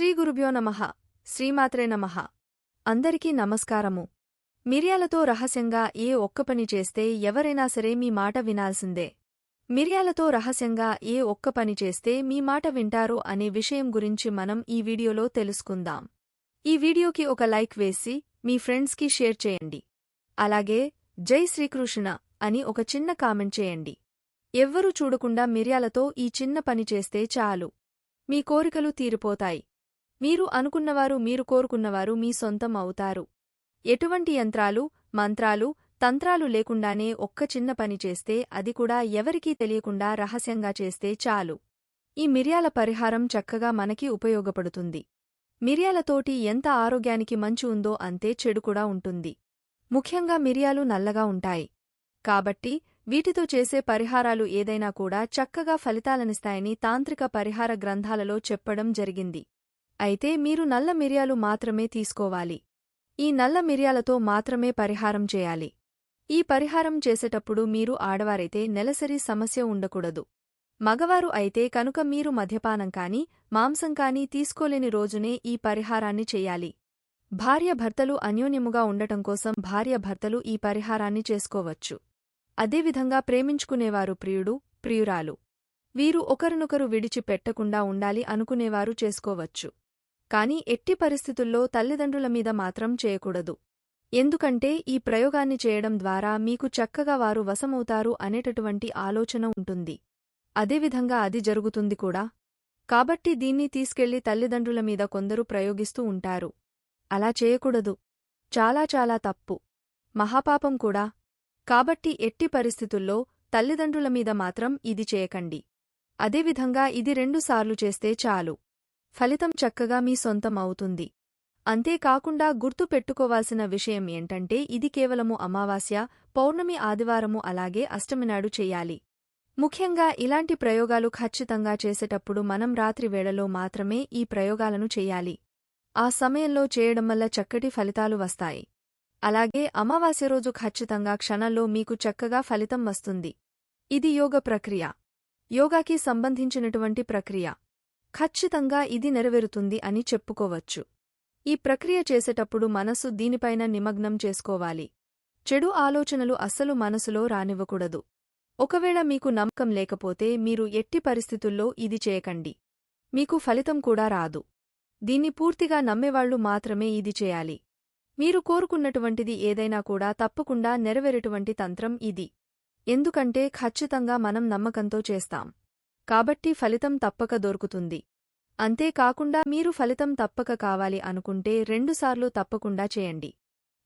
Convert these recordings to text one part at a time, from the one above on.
శ్రీ గురుభ్యో నమః. శ్రీమాత్రే నమః. అందరికీ నమస్కారము. మిర్యాలతో రహస్యంగా ఏ ఒక్క పని చేస్తే ఎవరైనా సరే మీ మాట వినాల్సిందే. మిర్యాలతో రహస్యంగా ఏ ఒక్క పని చేస్తే మీ మాట వింటారు అనే విషయం గురించి మనం ఈ వీడియోలో తెలుసుకుందాం. ఈ వీడియోకి ఒక లైక్ వేసి మీ ఫ్రెండ్స్కి షేర్ చేయండి. అలాగే జై శ్రీకృష్ణ అని ఒక చిన్న కామెంట్ చేయండి. ఎవ్వరూ చూడకుండా మిర్యాలతో ఈ చిన్న పని చేస్తే చాలు. మీ కోరికలు తీరిపోతాయి. మీరు అనుకున్నవారు మీరు కోరుకున్నవారు మీ సొంతం అవుతారు. ఎటువంటి యంత్రాలు మంత్రాలు తంత్రాలు లేకుండానే ఒక్క చిన్న పని చేస్తే అది కూడా ఎవరికీ తెలియకుండా రహస్యంగా చేస్తే చాలు. ఈ మిరియాల పరిహారం చక్కగా మనకి ఉపయోగపడుతుంది. మిరియాలతోటి ఎంత ఆరోగ్యానికి మంచి ఉందో అంతే చెడు కూడా ఉంటుంది. ముఖ్యంగా మిరియాలు నల్లగా ఉంటాయి. కాబట్టి వీటితో చేసే పరిహారాలు ఏదైనా కూడా చక్కగా ఫలితాలనిస్తాయని తాంత్రిక పరిహార గ్రంథాలలో చెప్పడం జరిగింది. అయితే మీరు నల్ల మిరియాలు మాత్రమే తీసుకోవాలి. ఈ నల్ల మిరియాలతో మాత్రమే పరిహారం చేయాలి. ఈ పరిహారం చేసేటప్పుడు మీరు ఆడవారైతే నెలసరి సమస్య ఉండకూడదు. మగవారు అయితే కనుక మీరు మద్యపానం కాని మాంసం కాని తీసుకోలేని రోజునే ఈ పరిహారాన్ని చెయ్యాలి భార్య భర్తలు అన్యోన్యముగా ఉండటం కోసం భార్య భర్తలు ఈ పరిహారాన్ని చేసుకోవచ్చు. అదేవిధంగా ప్రేమించుకునేవారు ప్రియుడు ప్రియురాలు. వీరు ఒకరినొకరు విడిచి పెట్టకుండా ఉండాలి అనుకునేవారు చేసుకోవచ్చు. కాని ఎట్టి పరిస్థితుల్లో తల్లిదండ్రుల మీద మాత్రం చేయకూడదు. ఎందుకంటే ఈ ప్రయోగాన్ని చేయడం ద్వారా మీకు చక్కగా వారు వశమవుతారు అనేటటువంటి ఆలోచన ఉంటుంది. అదేవిధంగా అది జరుగుతుంది కూడా. కాబట్టి దీన్ని తీసుకెళ్ళి తల్లిదండ్రుల మీద కొందరు ప్రయోగిస్తూ ఉంటారు. అలా చేయకూడదు. చాలా చాలా తప్పు. మహాపాపం కూడా. కాబట్టి ఎట్టి పరిస్థితుల్లో తల్లిదండ్రుల మీద మాత్రం ఇది చేయకండి. అదేవిధంగా ఇది రెండుసార్లు చేస్తే చాలు. ఫలితం చక్కగా మీ సొంతం అవుతుంది. అంతేకాకుండా గుర్తు పెట్టుకోవాల్సిన విషయం ఏంటంటే ఇది కేవలము అమావాస్య పౌర్ణమి ఆదివారము అలాగే అష్టమినాడు చెయ్యాలి ముఖ్యంగా ఇలాంటి ప్రయోగాలు ఖచ్చితంగా చేసేటప్పుడు మనం రాత్రి వేళలో మాత్రమే ఈ ప్రయోగాలను చెయ్యాలి ఆ సమయంలో చేయడం వల్ల చక్కటి ఫలితాలు వస్తాయి. అలాగే అమావాస్య రోజు ఖచ్చితంగా క్షణంలో మీకు చక్కగా ఫలితం వస్తుంది. ఇది యోగ ప్రక్రియ. యోగాకి సంబంధించినటువంటి ప్రక్రియ. ఖచ్చితంగా ఇది నెరవేరుతుంది అని చెప్పుకోవచ్చు. ఈ ప్రక్రియ చేసేటప్పుడు మనసు దీనిపైన నిమగ్నం చేసుకోవాలి. చెడు ఆలోచనలు అస్సలు మనసులో రానివ్వకూడదు. ఒకవేళ మీకు నమ్మకం లేకపోతే మీరు ఎట్టి పరిస్థితుల్లో ఇది చేయకండి. మీకు ఫలితం కూడా రాదు. దీన్ని పూర్తిగా నమ్మేవాళ్ళు మాత్రమే ఇది చేయాలి. మీరు కోరుకున్నటువంటిది ఏదైనా కూడా తప్పకుండా నెరవేరేటువంటి తంత్రం ఇది. ఎందుకంటే ఖచ్చితంగా మనం నమ్మకంతో చేస్తాం. కాబట్టి ఫలితం తప్పక దొరుకుతుంది. అంతేకాకుండా మీరు ఫలితం తప్పక కావాలి అనుకుంటే రెండుసార్లు తప్పకుండా చేయండి.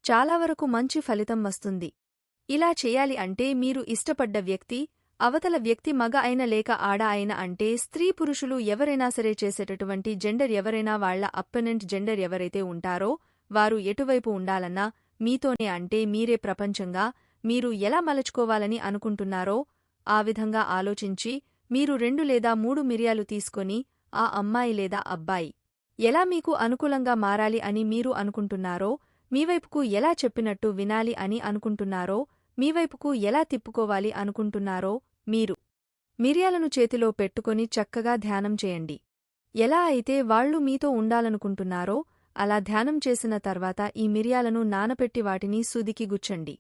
చాలా వరకు మంచి ఫలితం వస్తుంది. ఇలా చేయాలి అంటే మీరు ఇష్టపడ్డ వ్యక్తి అవతల వ్యక్తి మగ అయిన లేక ఆడ అయిన అంటే స్త్రీ పురుషులు ఎవరైనా సరే చేసేటటువంటి జెండర్ ఎవరైనా వాళ్ళ అప్పనెంట్ జెండర్ ఎవరైతే ఉంటారో వారు ఎటువైపు ఉండాలన్నా మీతోనే అంటే మీరే ప్రపంచంగా మీరు ఎలా మలచుకోవాలని అనుకుంటున్నారో ఆ విధంగా ఆలోచించి మీరు రెండు లేదా మూడు మిరియాలు తీసుకొని ఆ అమ్మాయి లేదా అబ్బాయి ఎలా మీకు అనుకూలంగా మారాలి అని మీరు అనుకుంటున్నారో మీవైపుకు ఎలా చెప్పినట్టు వినాలి అని అనుకుంటున్నారో మీవైపుకు ఎలా తిప్పుకోవాలి అనుకుంటున్నారో మీరు మిరియాలను చేతిలో పెట్టుకొని చక్కగా ధ్యానం చేయండి. ఎలా అయితే వాళ్ళు మీతో ఉండాలనుకుంటున్నారో అలా ధ్యానం చేసిన తర్వాత ఈ మిరియాలను నానపెట్టి వాటిని సుదికి గుచ్చండి.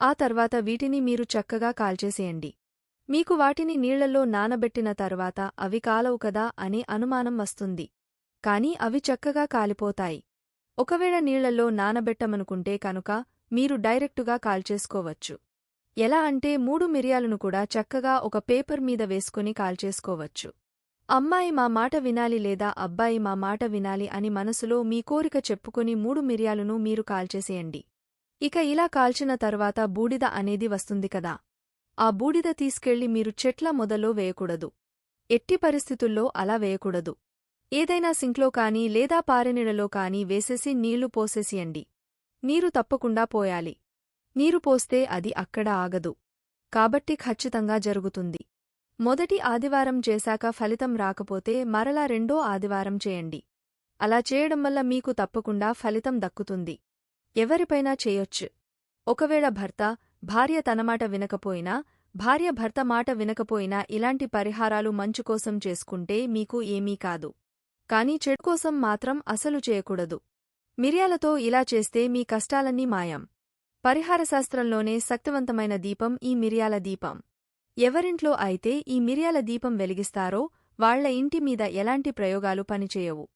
ఆ తర్వాత వీటిని మీరు చక్కగా కాల్చేసేయండి. మీకు వాటిని నీళ్ళలో నానబెట్టిన తర్వాత అవి కాలవు కదా అనే అనుమానం వస్తుంది. కాని అవి చక్కగా కాలిపోతాయి. ఒకవేళ నీళ్ళలో నానబెట్టమనుకుంటే కనుక మీరు డైరెక్టుగా కాల్చేసుకోవచ్చు. ఎలా అంటే మూడు మిరియాలను కూడా చక్కగా ఒక పేపర్ మీద వేసుకుని కాల్చేసుకోవచ్చు. అమ్మాయి మా మాట వినాలి లేదా అబ్బాయి మా మాట వినాలి అని మనసులో మీ కోరిక చెప్పుకుని మూడు మిరియాలను మీరు కాల్చేసేయండి. ఇక ఇలా కాల్చిన తర్వాత బూడిద అనేది వస్తుంది కదా. ఆ బూడిద తీసుకెళ్ళి మీరు చెట్ల మొదలో వేయకూడదు. ఎట్టి పరిస్థితుల్లో అలా వేయకూడదు. ఏదైనా సింక్లో కానీ లేదా పారెనిడలో కానీ వేసేసి నీళ్ళు పోసేసియండి. నీరు తప్పకుండా పోయాలి. నీరు పోస్తే అది అక్కడ ఆగదు. కాబట్టి ఖచ్చితంగా జరుగుతుంది. మొదటి ఆదివారం చేశాక ఫలితం రాకపోతే మరలా రెండో ఆదివారం చేయండి. అలా చేయడం వల్ల మీకు తప్పకుండా ఫలితం దక్కుతుంది. ఎవరిపైనా చేయొచ్చు. ఒకవేళ భర్త భార్య తనమాట వినకపోయినా భార్య భర్త మాట వినకపోయినా ఇలాంటి పరిహారాలు మంచుకోసం చేసుకుంటే మీకు ఏమీ కాదు. కానీ చెడు కోసం మాత్రం అసలు చేయకూడదు. మిరియాలతో ఇలా చేస్తే మీ కష్టాలన్నీ మాయం. పరిహారశాస్త్రంలోనే శక్తివంతమైన దీపం ఈ మిరియాల దీపం. ఎవరింట్లో అయితే ఈ మిరియాల దీపం వెలిగిస్తారో వాళ్ళ ఇంటి మీద ఎలాంటి ప్రయోగాలు పనిచేయవు.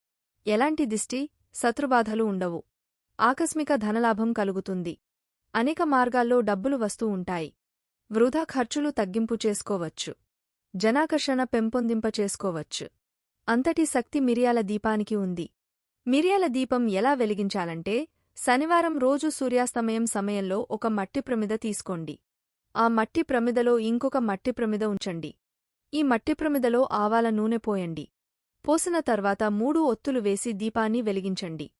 ఎలాంటి దిష్టి శత్రుబాధలు ఉండవు. ఆకస్మిక ధనలాభం కలుగుతుంది. అనేక మార్గాల్లో డబ్బులు వస్తూ ఉంటాయి. వృధా ఖర్చులు తగ్గింపు చేసుకోవచ్చు. జనాకర్షణ పెంపొందింప చేసుకోవచ్చు అంతటి శక్తి మిరియాల దీపానికి ఉంది. మిరియాల దీపం ఎలా వెలిగించాలంటే శనివారం రోజు సూర్యాస్తమయం సమయంలో ఒక మట్టి ప్రమిద తీసుకోండి. ఆ మట్టి ప్రమిదలో ఇంకొక మట్టి ప్రమిద ఉంచండి. ఈ మట్టి ప్రమిదలో ఆవాల నూనె పోయండి. పోసిన తర్వాత మూడు ఒత్తులు వేసి దీపాన్ని వెలిగించండి.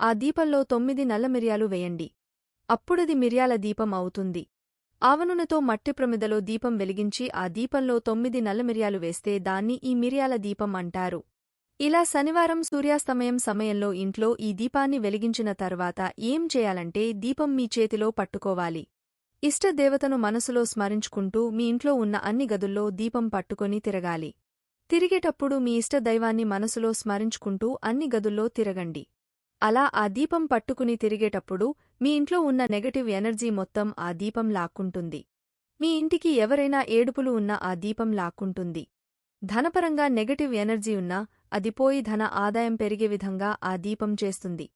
ఆ దీపంలో తొమ్మిది నల్ల మిరియాలు వేయండి. అప్పుడది మిర్యాల దీపం అవుతుంది. ఆవనూనెతో మట్టి ప్రమిదలో దీపం వెలిగించి ఆ దీపంలో తొమ్మిది నల్లమిరియాలు వేస్తే దాన్ని ఈ మిరియాల దీపం అంటారు. ఇలా శనివారం సూర్యాస్తమయం సమయంలో ఇంట్లో ఈ దీపాన్ని వెలిగించిన తర్వాత ఏం చేయాలంటే దీపం మీ చేతిలో పట్టుకోవాలి. ఇష్టదేవతను మనసులో స్మరించుకుంటూ మీ ఇంట్లో ఉన్న అన్ని గదుల్లో దీపం పట్టుకొని తిరగాలి. తిరిగేటప్పుడు మీ ఇష్టదైవాన్ని మనసులో స్మరించుకుంటూ అన్ని గదుల్లో తిరగండి. అలా ఆ దీపం పట్టుకుని తిరిగేటప్పుడు మీ ఇంట్లో ఉన్న నెగటివ్ ఎనర్జీ మొత్తం ఆ దీపం లాక్కుంటుంది. మీ ఇంటికి ఎవరైనా ఏడుపులు ఉన్నా ఆ దీపం లాక్కుంటుంది. ధనపరంగా నెగటివ్ ఎనర్జీ ఉన్నా అది పోయి ధన ఆదాయం పెరిగే విధంగా ఆ దీపం చేస్తుంది.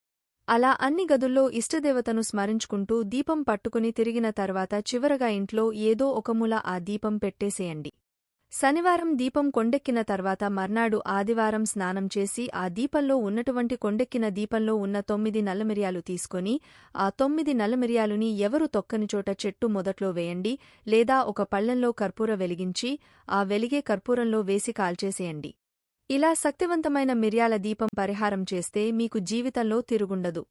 అలా అన్ని గదుల్లో ఇష్టదేవతను స్మరించుకుంటూ దీపం పట్టుకుని తిరిగిన తర్వాత చివరగా ఇంట్లో ఏదో ఒకమూల ఆ దీపం పెట్టేసేయండి. శనివారం దీపం కొండెక్కిన తర్వాత మర్నాడు ఆదివారం స్నానం చేసి ఆ దీపంలో ఉన్నటువంటి కొండెక్కిన దీపంలో ఉన్న తొమ్మిది నల్లమిరియాలు తీసుకొని ఆ తొమ్మిది నల్లమిరియాలుని ఎవరు తొక్కని చోట చెట్టు మొదట్లో వేయండి లేదా ఒక పళ్ళెంలో కర్పూర వెలిగించి ఆ వెలిగే కర్పూరంలో వేసి కాల్చేసేయండి. ఇలా శక్తివంతమైన మిర్యాల దీపం పరిహారం చేస్తే మీకు జీవితంలో తిరుగుండదు.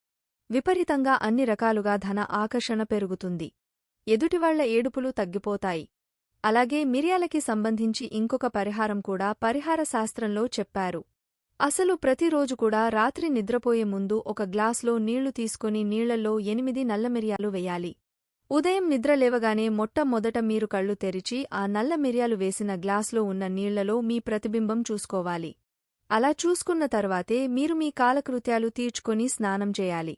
విపరీతంగా అన్ని రకాలుగా ధన ఆకర్షణ పెరుగుతుంది. ఎదుటివాళ్ళ ఏడుపులు తగ్గిపోతాయి. అలాగే మిరియాలకి సంబంధించి ఇంకొక పరిహారం కూడా పరిహార శాస్త్రంలో చెప్పారు. అసలు ప్రతిరోజు కూడా రాత్రి నిద్రపోయే ముందు ఒక గ్లాస్లో నీళ్ళు తీసుకుని నీళ్ళలో ఎనిమిది నల్ల మిరియాలు వెయ్యాలి ఉదయం నిద్రలేవగానే మొట్టమొదట మీరు కళ్ళు తెరిచి ఆ నల్ల మిరియాలు వేసిన గ్లాస్లో ఉన్న నీళ్ళలో మీ ప్రతిబింబం చూసుకోవాలి. అలా చూసుకున్న తర్వాతే మీరు మీ కాలకృత్యాలు తీర్చుకొని స్నానం చేయాలి.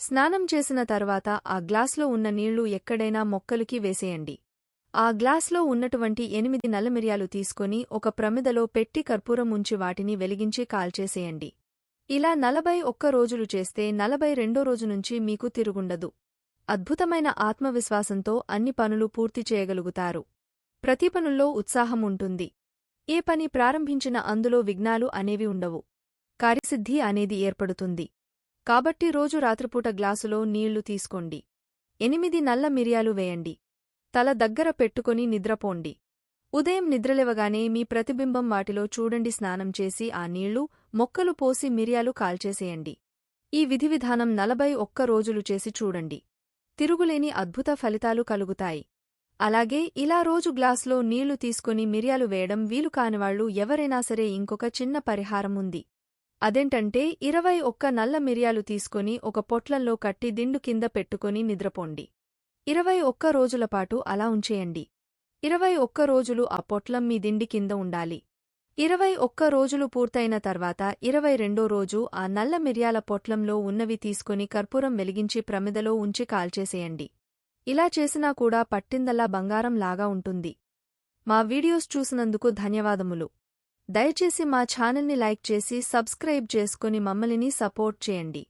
స్నానం చేసిన తర్వాత ఆ గ్లాస్లో ఉన్న నీళ్ళు ఎక్కడైనా మొక్కలకి వేసేయండి. ఆ గ్లాస్లో ఉన్నటువంటి ఎనిమిది నల్లమిరియాలు తీసుకొని ఒక ప్రమిదలో పెట్టి కర్పూరం ఉంచి వాటిని వెలిగించి కాల్చేసేయండి. ఇలా నలభై ఒక్క రోజులు చేస్తే నలభై రెండో రోజు నుంచి మీకు తిరుగుండదు. అద్భుతమైన ఆత్మవిశ్వాసంతో అన్ని పనులు పూర్తి చేయగలుగుతారు. ప్రతి పనుల్లో ఉత్సాహం ఉంటుంది. ఏ పని ప్రారంభించిన అందులో విఘ్నాలు అనేవి ఉండవు. కార్యసిద్ధి అనేది ఏర్పడుతుంది. కాబట్టి రోజు రాత్రిపూట గ్లాసులో నీళ్ళు తీసుకోండి. ఎనిమిది నల్ల మిరియాలు వేయండి. తల దగ్గర పెట్టుకుని నిద్రపోండి. ఉదయం నిద్రలేవగానే మీ ప్రతిబింబం వాటిలో చూడండి స్నానం చేసి ఆ నీళ్ళు మొక్కలు పోసి మిరియాలు కాల్చేసేయండి. ఈ విధివిధానం నలభై ఒక్క రోజులు చేసి చూడండి. తిరుగులేని అద్భుత ఫలితాలు కలుగుతాయి. అలాగే ఇలా రోజు గ్లాసులో నీళ్ళు తీసుకుని మిరియాలు వేయడం వీలు కానివాళ్ళు ఎవరైనా సరే ఇంకొక చిన్న పరిహారం ఉంది. అదేంటంటే ఇరవై ఒక్క నల్ల మిరియాలు తీసుకుని ఒక పొట్లంలో కట్టి దిండు కింద పెట్టుకుని నిద్రపోండి. ఇరవై ఒక్క రోజులపాటు అలా ఉంచేయండి. ఇరవై ఒక్క రోజులు ఆ పొట్లం మీ దిండి కింద ఉండాలి. ఇరవై ఒక్క రోజులు పూర్తయిన తర్వాత ఇరవై రెండో రోజు ఆ నల్ల మిర్యాల పొట్లంలో ఉన్నవి తీసుకుని కర్పూరం వెలిగించి ప్రమిదలో ఉంచి కాల్చేసేయండి. ఇలా చేసినా కూడా పట్టిందల్లా బంగారం లాగా ఉంటుంది. మా వీడియోస్ చూసినందుకు ధన్యవాదములు. దయచేసి మా ఛానల్ని లైక్ చేసి సబ్స్క్రైబ్ చేసుకుని మమ్మల్ని సపోర్ట్ చేయండి.